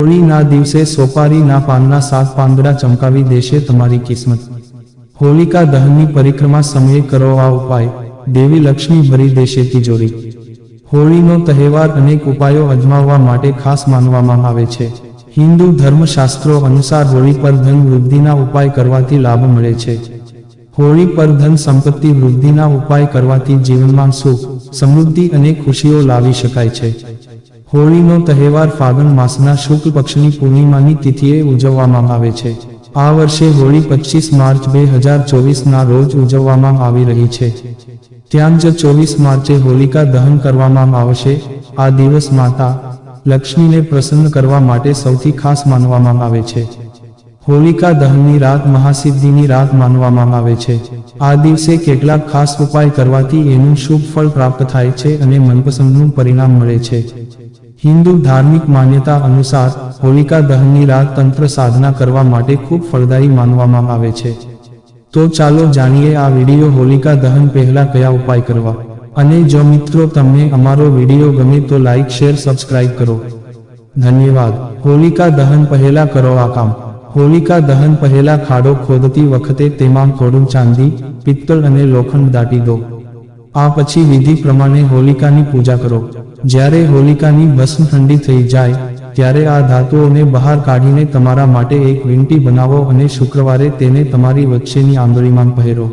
હોળીના દિવસે સોપારીના પાનના સાત પાંદડા ચમકાવી દેશે તમારી કિસ્મત. હોલિકા દહનની પરિક્રમા સમયે કરો આ ઉપાય. દેવી લક્ષ્મી ભરી દેશે તિજોરી. હોળીનો તહેવાર અનેક ઉપાયો અજમાવવા માટે ખાસ માનવામાં આવે છે. હિન્દુ ધર્મશાસ્ત્રો અનુસાર હોળી પર ધન વૃદ્ધિના ઉપાય કરવાથી લાભ મળે છે. હોળી પર ધન સંપત્તિ વૃદ્ધિના ઉપાય કરવાથી જીવનમાં સુખ, સમૃદ્ધિ અને ખુશીઓ લાવી શકાય છે. હોળીનો તહેવાર ફાગણ માસના શુક્લ પક્ષની પૂર્ણિમાની તિથિએ ઉજવવામાં આવે છે. આ વર્ષે હોળી પચીસ માર્ચ બે હજાર ચોવીસના રોજ ઉજવવામાં આવી રહી છે. ત્યાં જ ચોવીસ માર્ચે હોલિકા દહન કરવામાં આવશે. આ દિવસ માતા લક્ષ્મીને પ્રસન્ન કરવા માટે સૌથી ખાસ માનવામાં આવે છે. હોલિકા દહનની રાત મહાસિદ્ધિની રાત માનવામાં આવે છે. આ દિવસે કેટલાક ખાસ ઉપાય કરવાથી એનું શુભ ફળ પ્રાપ્ત થાય છે અને મનપસંદનું પરિણામ મળે છે. હિન્દુ ધાર્મિક માન્યતા અનુસાર હોલિકા દહનની રાત તંત્ર સાધના કરવા માટે ખૂબ ફળદાયી માનવામાં આવે છે. તો ચાલો જાણીએ આ વીડિયો હોલિકા દહન પહેલા કયા ઉપાય કરવા. અને જો મિત્રો તમને અમારો વીડિયો ગમે તો લાઈક, શેર, સબસ્ક્રાઇબ કરો. ધન્યવાદ. હોલિકા દહન પહેલા કરો આ કામ. હોલિકા દહન પહેલા ખાડો ખોદતી વખતે તેમાં થોડું ચાંદી, પિત્તળ અને લોખંડ દાટી દો. આ પછી વિધિ પ્રમાણે હોલિકાની પૂજા કરો. જ્યારે હોલિકાની ભસ્મ ઠંડી થઈ જાય, ત્યારે આ ધાતુઓને બહાર કાઢીને તમારા માટે એક વીંટી બનાવો અને શુક્રવારે તેને તમારી વચ્ચેની આંગળીમાં પહેરો.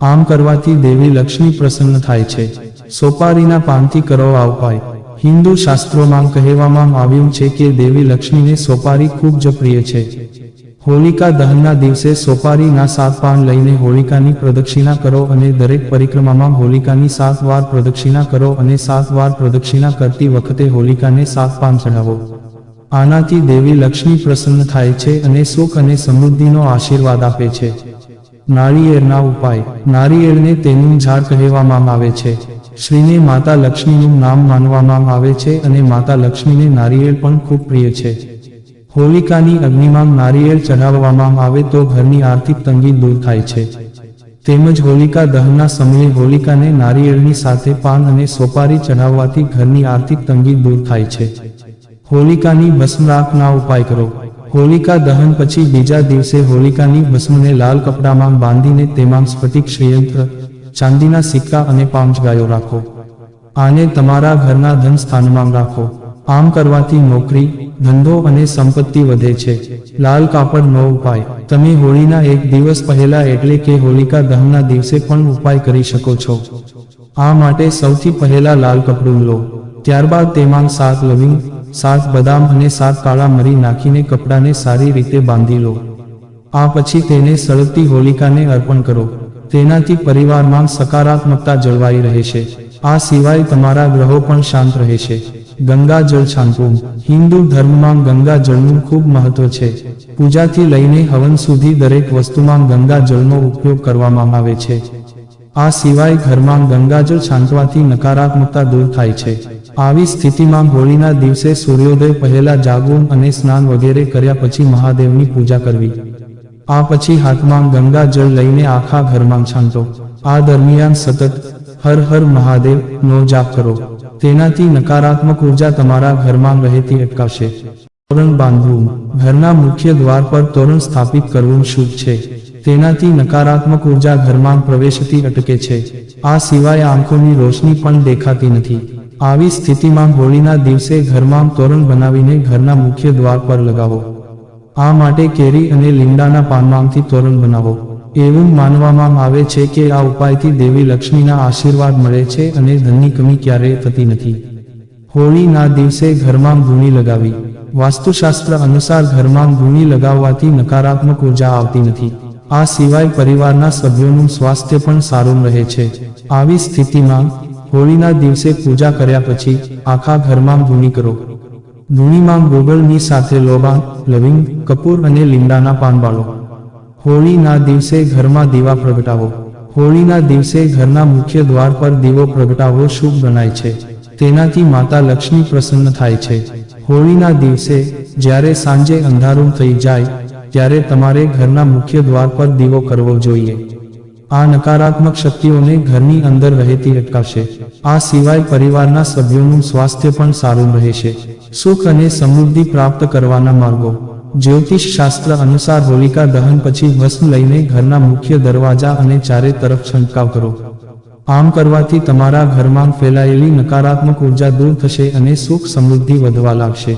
આમ કરવાથી દેવી લક્ષ્મી પ્રસન્ન થાય છે. સોપારીના પાનથી કરો આ ઉપાય. હિન્દુ શાસ્ત્રોમાં કહેવામાં આવ્યું છે કે દેવી લક્ષ્મીને સોપારી ખૂબ જ પ્રિય છે. હોલિકા દહનના દિવસે સોપારીના સાત પાન લઈને હોલિકાની પ્રદક્ષિણા કરો અને દરેક પરિક્રમામાં હોલિકાની સાત વાર પ્રદક્ષિણા કરો અને સાત વાર પ્રદક્ષિણા કરતી વખતે હોલિકાને સાત પાન ચઢાવો. આનાથી દેવી લક્ષ્મી પ્રસન્ન થાય છે અને સુખ અને સમૃદ્ધિનો આશીર્વાદ આપે છે. નાળિયેરના ઉપાય. નાળિયેરને તેનું ઝાડ કહેવામાં આવે છે. શ્રીને માતા લક્ષ્મીનું નામ માનવામાં આવે છે અને માતા લક્ષ્મીને નારિયેળ પણ ખૂબ પ્રિય છે. હોલિકાની અગ્નિમાં નારિયેળ ચઢાવવામાં આવે તો ઘરની આર્થિક તંગી દૂર થાય છે. તેમજ હોલિકા દહનના સમયે હોલિકાને નારિયેળની સાથે પાન અને સોપારી ચઢાવવાથી ઘરની આર્થિક તંગી દૂર થાય છે. હોલિકાની ભસ્મ રાખના ઉપાય કરો. હોલિકા દહન પછી બીજા દિવસે હોલિકાની ભસ્મને લાલ કપડામાં બાંધીને તેમાં સ્ફટિક શ્રેયંત્ર ચાંદીના સિક્કા અને પાંચ ગાયો રાખો. આને તમારા ઘરના ધન સ્થાનમાં રાખો. આમ કરવાથી નોકરી, ધંધો અને સંપત્તિ વધે છે. લાલ કાપડનો ઉપાય. તમે હોળીના એક દિવસ પહેલા એટલે કે હોલિકા દહનના દિવસે પણ ઉપાય કરી શકો છો. આ માટે સૌથી પહેલા લાલ કપડું લો. ત્યારબાદ તેમાં સાત લવિંગ, સાત બદામ અને સાત કાળા મરી નાખીને કપડાને સારી રીતે બાંધી લો. આ પછી તેને સળગતી હોલિકાને અર્પણ કરો. તેનાથી પરિવારમાં સકારાત્મકતા જળવાઈ રહે છે. આ સિવાય તમારા ગ્રહો પણ શાંત રહેશે. ગંગા જળ છાંટવું. હિન્દુ ધર્મમાં ગંગા જળનું ખૂબ મહત્વ છે. પૂજાથી લઈને હવન સુધી દરેક વસ્તુમાં ગંગા જળનો ઉપયોગ કરવામાં આવે છે. આ સિવાય ઘરમાં ગંગાજળ છાંટવાથી નકારાત્મકતા દૂર થાય છે. આવી સ્થિતિમાં હોળીના દિવસે સૂર્યોદય પહેલા જાગવું અને સ્નાન વગેરે કર્યા પછી મહાદેવની પૂજા કરવી. આ પછી હાથમાં ગંગા જળ લઈને આખા ઘરમાં છાંટો. આ દરમિયાન સતત હર હર મહાદેવ નો જાપ કરો. તેનાથી નકારાત્મક ઊર્જા તમારા ઘરમાં રહેતી અટકાવશે. તોરણ બાંધવું. ઘરના મુખ્ય દ્વાર પર તોરણ સ્થાપિત કરવું શુભ છે. તેનાથી નકારાત્મક ઊર્જા ઘરમાં પ્રવેશતી અટકે છે. આ સિવાય આંખોની રોશની પણ દેખાતી નથી. આવી સ્થિતિમાં હોળીના દિવસે ઘરમાં તોરણ બનાવીને ઘરના મુખ્ય દ્વાર પર લગાવો. આ માટે કેરી અને લીમડાના પાનમાંથી તોરણ બનાવો. એવું માનવામાં આવે છે કે આ ઉપાયથી દેવી લક્ષ્મીના આશીર્વાદ મળે છે અને ધનની કમી ક્યારેય થતી નથી. હોળીના દિવસે ઘરમાં ગુણી લગાવી. વાસ્તુશાસ્ત્ર અનુસાર ઘરમાં ગુણી લગાવવાથી નકારાત્મક ઊર્જા આવતી નથી. આ સિવાય પરિવારના સભ્યોનું સ્વાસ્થ્ય પણ સારું રહે છે. આવી સ્થિતિમાં હોળીના દિવસે પૂજા કર્યા પછી આખા ઘરમાં ધૂણી કરો. ધૂણીમાં ગોગળની સાથે લોબા લવિંગ, કપૂર અને લીમડાના પાન બાળો. હોળીના દિવસે ઘરમાં દીવા પ્રગટાવો. હોળીના દિવસે ઘરના મુખ્ય દ્વાર પર દીવો પ્રગટાવવો શુભ ગણાય છે. તેનાથી માતા લક્ષ્મી પ્રસન્ન થાય છે. હોળીના દિવસે જ્યારે સાંજે અંધારું થઈ જાય, ત્યારે તમારે ઘરના મુખ્ય દ્વાર પર દીવો કરવો જોઈએ. આ નકારાત્મક શક્તિઓને ઘરની અંદર રહેતી અટકાવશે. આ સિવાય પરિવારના સભ્યોનું સ્વાસ્થ્ય પણ સારું રહેશે. સુખ અને સમૃદ્ધિ પ્રાપ્ત કરવાના માર્ગો. જ્યોતિષ શાસ્ત્ર અનુસાર હોલિકા દહન પછી ભસ્મ લઈને ઘરના મુખ્ય દરવાજા અને ચારે તરફ છંટકાવ કરો. આમ કરવાથી તમારા ઘરમાં ફેલાયેલી નકારાત્મક ઊર્જા દૂર થશે અને સુખ સમૃદ્ધિ વધવા લાગશે.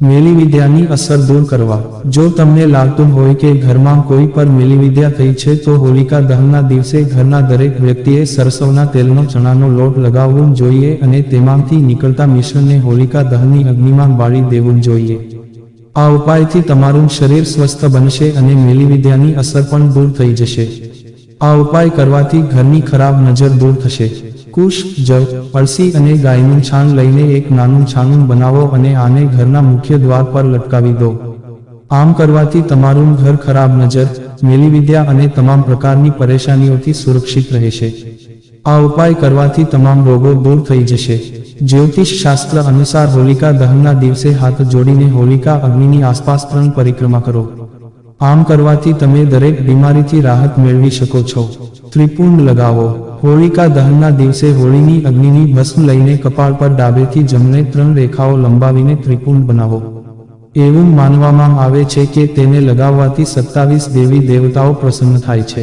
મેલી વિદ્યાની અસર દૂર કરવા. જો તમને લાગતું હોય કે ઘરમાં કોઈ પર મેલી વિદ્યા થઈ છે, તો હોલિકા દહનના દિવસે ઘરના દરેક વ્યક્તિએ સરસવના તેલનો ચણાનો લોટ લગાવવો જોઈએ અને તેમાંથી નીકળતા મિશ્રણને હોલિકા દહનની અગ્નિમાં બાળી દેવું જોઈએ. આ ઉપાયથી તમારું શરીર સ્વસ્થ બનશે અને મેલીવિદ્યાની અસર પણ દૂર થઈ જશે. આ ઉપાય કરવાથી ઘરની ખરાબ નજર દૂર થશે. કુશ જવ અળસી અને ગાયનું છાણ લઈને એક નાનું છાણું બનાવો અને આને ઘરના મુખ્ય દ્વાર પર લટકાવી દો. આમ કરવાથી તમારું ઘર ખરાબ નજર, મેલીવિદ્યા અને તમામ પ્રકારની પરેશાનીઓથી સુરક્ષિત રહેશે. આ ઉપાય કરવાથી તમામ રોગો દૂર થઈ જશે. જ્યોતિષ શાસ્ત્ર અનુસાર હોલિકા દહનના દિવસે હાથ જોડીને હોલિકા અગ્નિની આસપાસ ત્રણ પરિક્રમા કરો. આમ કરવાથી તમે દરેક બીમારીથી રાહત મેળવી શકો છો. ત્રિપુંડ લગાવો. હોલિકા દહનના દિવસે હોળીની અગ્નિની ભસ્મ લઈને કપાળ પર ડાબેથી જમણે ત્રણ રેખાઓ લંબાવીને ત્રિપુંડ બનાવો. એવું માનવામાં આવે છે કે તેને લગાવવાથી સત્તાવીસ દેવી દેવતાઓ પ્રસન્ન થાય છે.